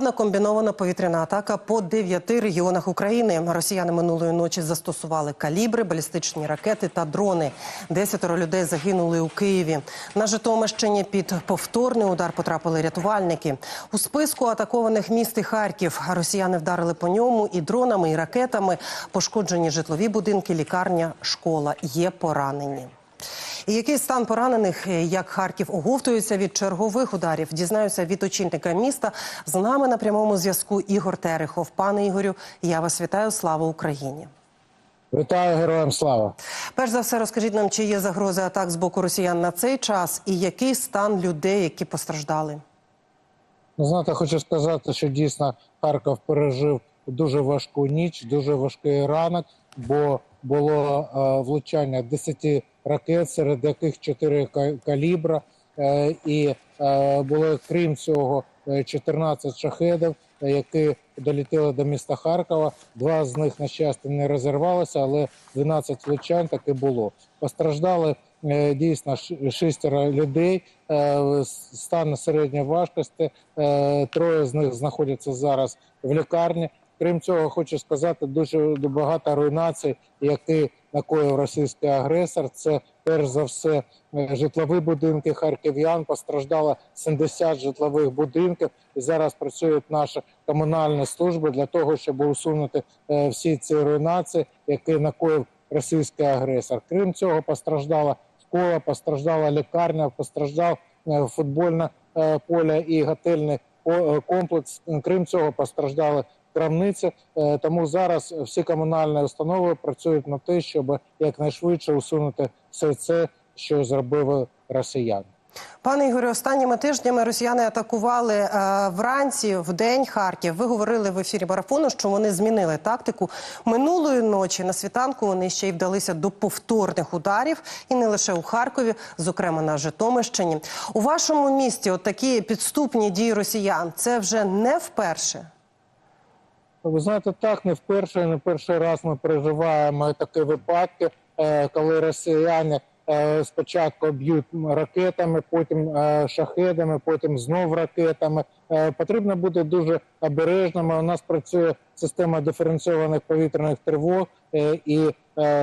На комбінована повітряна атака по дев'яти регіонах України. Росіяни минулої ночі застосували калібри, балістичні ракети та дрони. Десятеро людей загинули у Києві. На Житомирщині під повторний удар потрапили рятувальники. У списку атакованих міст і Харків росіяни вдарили по ньому і дронами, і ракетами. Пошкоджені житлові будинки, лікарня, школа. Є поранені. І який стан поранених, як Харків оговтується від чергових ударів, дізнаюся від очільника міста. З нами на прямому зв'язку Ігор Терехов. Пане Ігорю, я вас вітаю. Слава Україні! Вітаю героям слава. Перш за все, розкажіть нам, чи є загрози атак з боку росіян на цей час, і який стан людей, які постраждали. Ну, знаєте, хочу сказати, що дійсно Харків пережив дуже важку ніч, дуже важкий ранок, бо було е, влучання 10 ракет, серед яких 4 калібра, е, і е, було крім цього е, 14 шахедів, е, які долетіли до міста Харкова. Два з них на щастя не розірвалися, але 12 влучань таки було. Постраждали дійсно ш- шестеро людей. Стан середньої важкості. Троє з них знаходяться зараз в лікарні. Крім цього, хочу сказати, дуже багато руйнацій, які накоїв російський агресор. Це перш за все е, житлові будинки харків'ян. Постраждало 70 житлових будинків, і зараз працюють наші комунальні служби для того, щоб усунути е, всі ці руйнації, які накоїв російський агресор. Крім цього, постраждала школа, постраждала лікарня, постраждав е, футбольне поле і готельний комплекс. Крім цього, постраждали крамниці. Е, Тому зараз всі комунальні установи працюють над те, щоб якнайшвидше усунути все це, що зробили росіяни. Пане Ігорю, останніми тижнями росіяни атакували е, вранці в день Харків. Ви говорили в ефірі марафону, що вони змінили тактику минулої ночі. На світанку вони ще й вдалися до повторних ударів, і не лише у Харкові, зокрема на Житомирщині. У вашому місті от такі підступні дії росіян. Це вже не вперше. Ви знаєте, так не вперше, не перший раз ми переживаємо такі випадки, е, коли росіяни е, спочатку б'ють ракетами, потім е, шахедами, потім знов ракетами. Потрібно бути дуже обережними. У нас працює система диференційованих повітряних тривог, і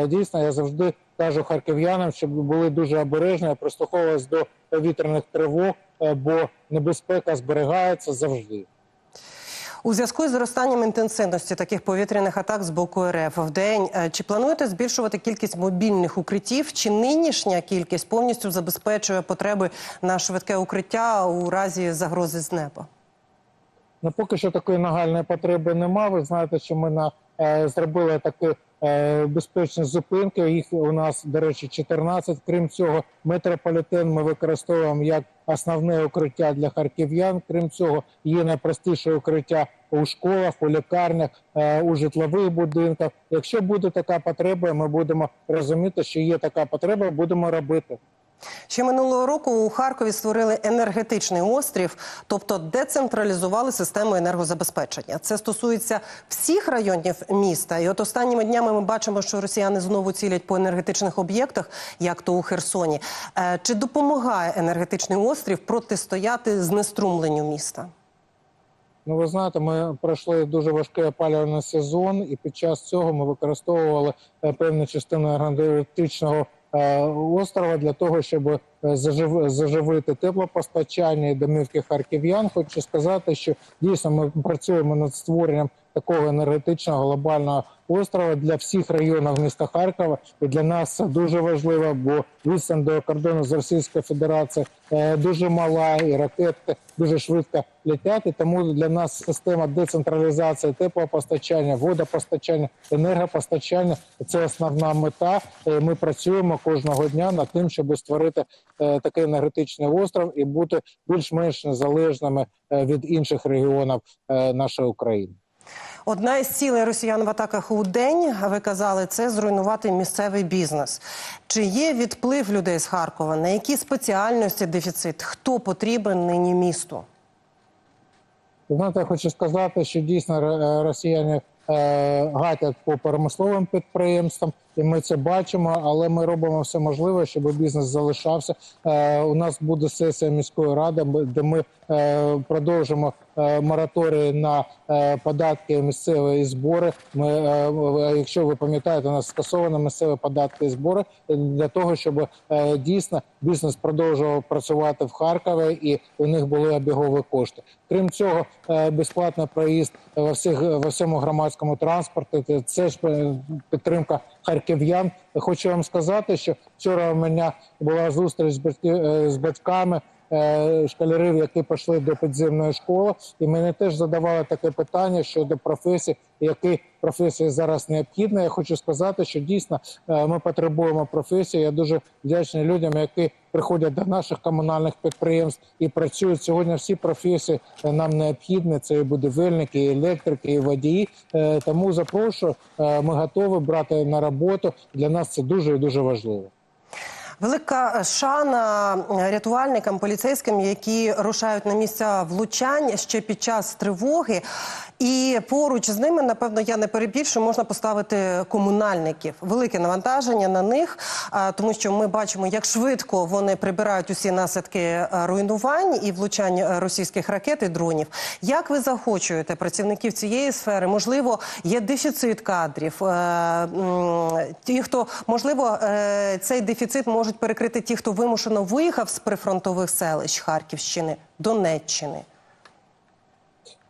дійсно я завжди кажу харків'янам, щоб були дуже обережні, прислуховувалися до повітряних тривог, бо небезпека зберігається завжди. У зв'язку з зростанням інтенсивності таких повітряних атак з боку РФ в день е, чи плануєте збільшувати кількість мобільних укриттів? Чи нинішня кількість повністю забезпечує потреби на швидке укриття у разі загрози з неба? Ну, поки що такої нагальної потреби немає. Ви знаєте, що ми на е, зробили такі е, безпечні зупинки. Їх у нас, до речі, 14. Крім цього, метрополітен ми використовуємо як основне укриття для харків'ян. Крім цього, є найпростіше укриття у школах, у лікарнях, е, у житлових будинках. Якщо буде така потреба, ми будемо розуміти, що є така потреба, будемо робити. Ще минулого року у Харкові створили енергетичний острів, тобто децентралізували систему енергозабезпечення. Це стосується всіх районів міста. І от останніми днями ми бачимо, що росіяни знову цілять по енергетичних об'єктах, як то у Херсоні. Е, Чи допомагає енергетичний острів протистояти знеструмленню міста? Ну, ви знаєте, ми пройшли дуже важкий опалювальний сезон, і під час цього ми використовували е, певну частину енергетичного острова для того, щоб е, заживити теплопостачання і домівки харків'ян. Хочу сказати, що дійсно ми працюємо над створенням такого енергетичного глобального острова для всіх районів міста Харкова. І для нас це дуже важливо, бо відстань до кордону з Російською Федерацією е, дуже мала, і ракети дуже швидко летять. І тому для нас система децентралізації теплопостачання, водопостачання, енергопостачання це основна мета. Е, Ми працюємо кожного дня над тим, щоб створити е, такий енергетичний остров і бути більш-менш незалежними від інших регіонів нашої України. Одна із цілей росіян в атаках у день, ви казали, це зруйнувати місцевий бізнес. Чи є відплив людей з Харкова? На які спеціальності дефіцит? Хто потрібен нині місту? Знаєте, я хочу сказати, що дійсно е, росіяни е, гатять по промисловим підприємствам. І ми це бачимо. Але ми робимо все можливе, щоб бізнес залишався. Е, У нас буде сесія міської ради, де ми е, продовжимо е, мораторій на податки місцеві і збори. Ми, якщо ви пам'ятаєте, у нас скасовано місцеві податки і збори для того, щоб дійсно бізнес продовжував працювати в Харкові і у них були обігові кошти. Крім цього, безплатний проїзд во всіх во всьому громадському транспорті. Це- ж підтримка харків'ян. Хочу вам сказати, що вчора у мене була зустріч з е, батьками школярів, які пішли до підземної школи, і мене теж задавали таке питання щодо професій, які професії зараз необхідні. Я хочу сказати, що дійсно е, ми потребуємо професії. Я дуже вдячний людям, які приходять до наших комунальних підприємств і працюють сьогодні. Всі професії е, нам необхідні. Це і будівельники, і електрики, і водії. Е, Тому запрошую. Е, Ми готові брати на роботу. Для нас це дуже і дуже важливо. Велика шана рятувальникам, поліцейським, які рушають на місця влучань ще під час тривоги. І поруч з ними, напевно, я не перебільшую, можна поставити комунальників. Велике навантаження на них, тому що ми бачимо, як швидко вони прибирають усі наслідки е, руйнувань і влучань е, російських ракет і дронів. Як ви захочуєте працівників цієї сфери? Можливо, є дефіцит кадрів. Е, Ті, хто можливо цей дефіцит можуть перекрити ті, хто вимушено виїхав з прифронтових селищ Харківщини, Донеччини.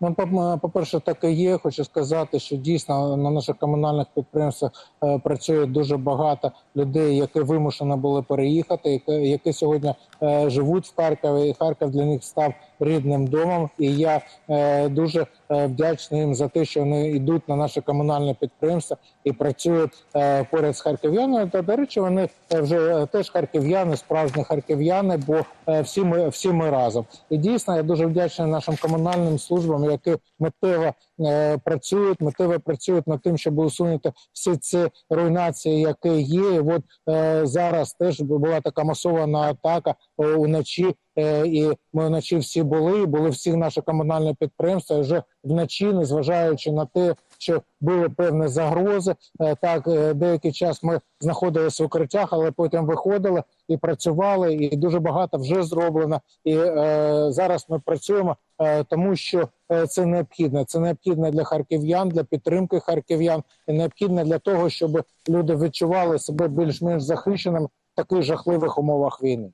Ну, по- по-перше, так і є. Хочу сказати, що дійсно на наших комунальних підприємствах е, працює дуже багато людей, які вимушено були переїхати, які, сьогодні е, живуть в Харкові. І Харків для них став рідним домом. І я е, дуже вдячний їм за те, що вони йдуть на наші комунальні підприємства і працюють е, поряд з харків'янами. Та до речі, вони е, вже е, теж харків'яни, справжні харків'яни, бо е, всі ми всі ми разом. І дійсно я дуже вдячний нашим комунальним службам, які миттєво е, працюють, миттєво працюють над тим, щоб усунути всі ці руйнації, які є. І от е, зараз теж була така масована атака е, уночі. Е, і ми вночі всі були, були всі наші комунальні підприємства. І вже вночі, незважаючи на те, що були певні загрози, е, так е, деякий час ми знаходилися в укриттях, але потім виходили і працювали. І дуже багато вже зроблено. І е, зараз ми працюємо, е, тому що це необхідно. Це необхідно для харків'ян, для підтримки харків'ян, і необхідно для того, щоб люди відчували себе більш-менш захищеними в таких жахливих умовах війни.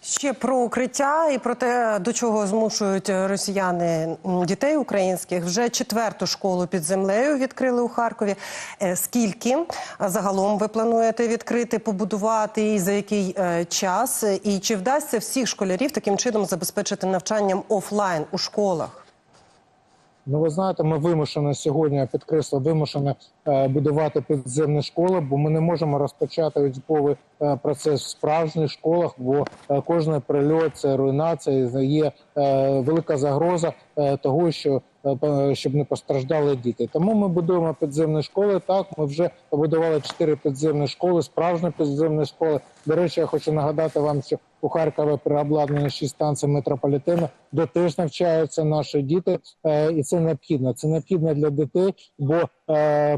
Ще про укриття і про те, до чого змушують росіяни дітей українських. Вже четверту школу під землею відкрили у Харкові. Е, Скільки загалом ви плануєте відкрити, побудувати і за який е, час? І чи вдасться всіх школярів таким чином забезпечити навчанням офлайн у школах? Ну, ви знаєте, ми вимушені сьогодні, я підкреслю, вимушені е, будувати підземні школи, бо ми не можемо розпочати учбовий е, процес в справжніх школах, бо е, кожний прильот це руйнація, є е, велика загроза е, того, що е, щоб не постраждали діти. Тому ми будуємо підземні школи. Так, ми вже побудували чотири підземні школи, справжні підземні школи. До речі, я хочу нагадати вам, що у Харкові при обладнанні шість станцій метрополітену, де теж навчаються наші діти, е, і це необхідно. Це необхідно для дітей, бо е,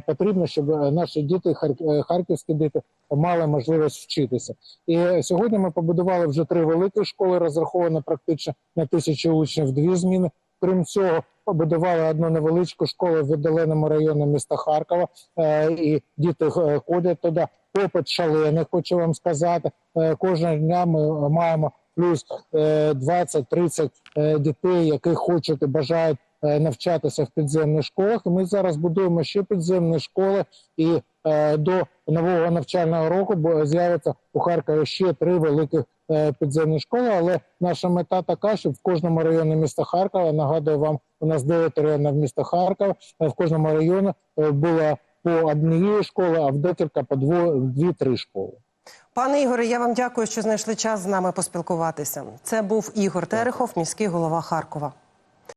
потрібно, щоб наші діти, е, харківські діти, мали можливість вчитися. І сьогодні ми побудували вже три великі школи, розраховані практично на тисячу учнів, дві зміни. Крім цього, побудували одну невеличку школу в віддаленому районі міста Харкова, е, і діти е, ходять туди. Попит шалений, хочу вам сказати. Е, Кожного дня ми маємо плюс е, 20-30 е, дітей, які хочуть і бажають е, навчатися в підземних школах. Ми зараз будуємо ще підземні школи, і е, до нового навчального року з'явиться у Харкові ще три великих е, підземні школи. Але наша мета така, щоб в кожному районі міста Харкова нагадую вам, у нас 9 районів міста Харкова. е, В кожному районі е, було по однієї школи, а в декілька по дві-три школи. Пане Ігоре, я вам дякую, що знайшли час з нами поспілкуватися. Це був Ігор Терехов, міський голова Харкова.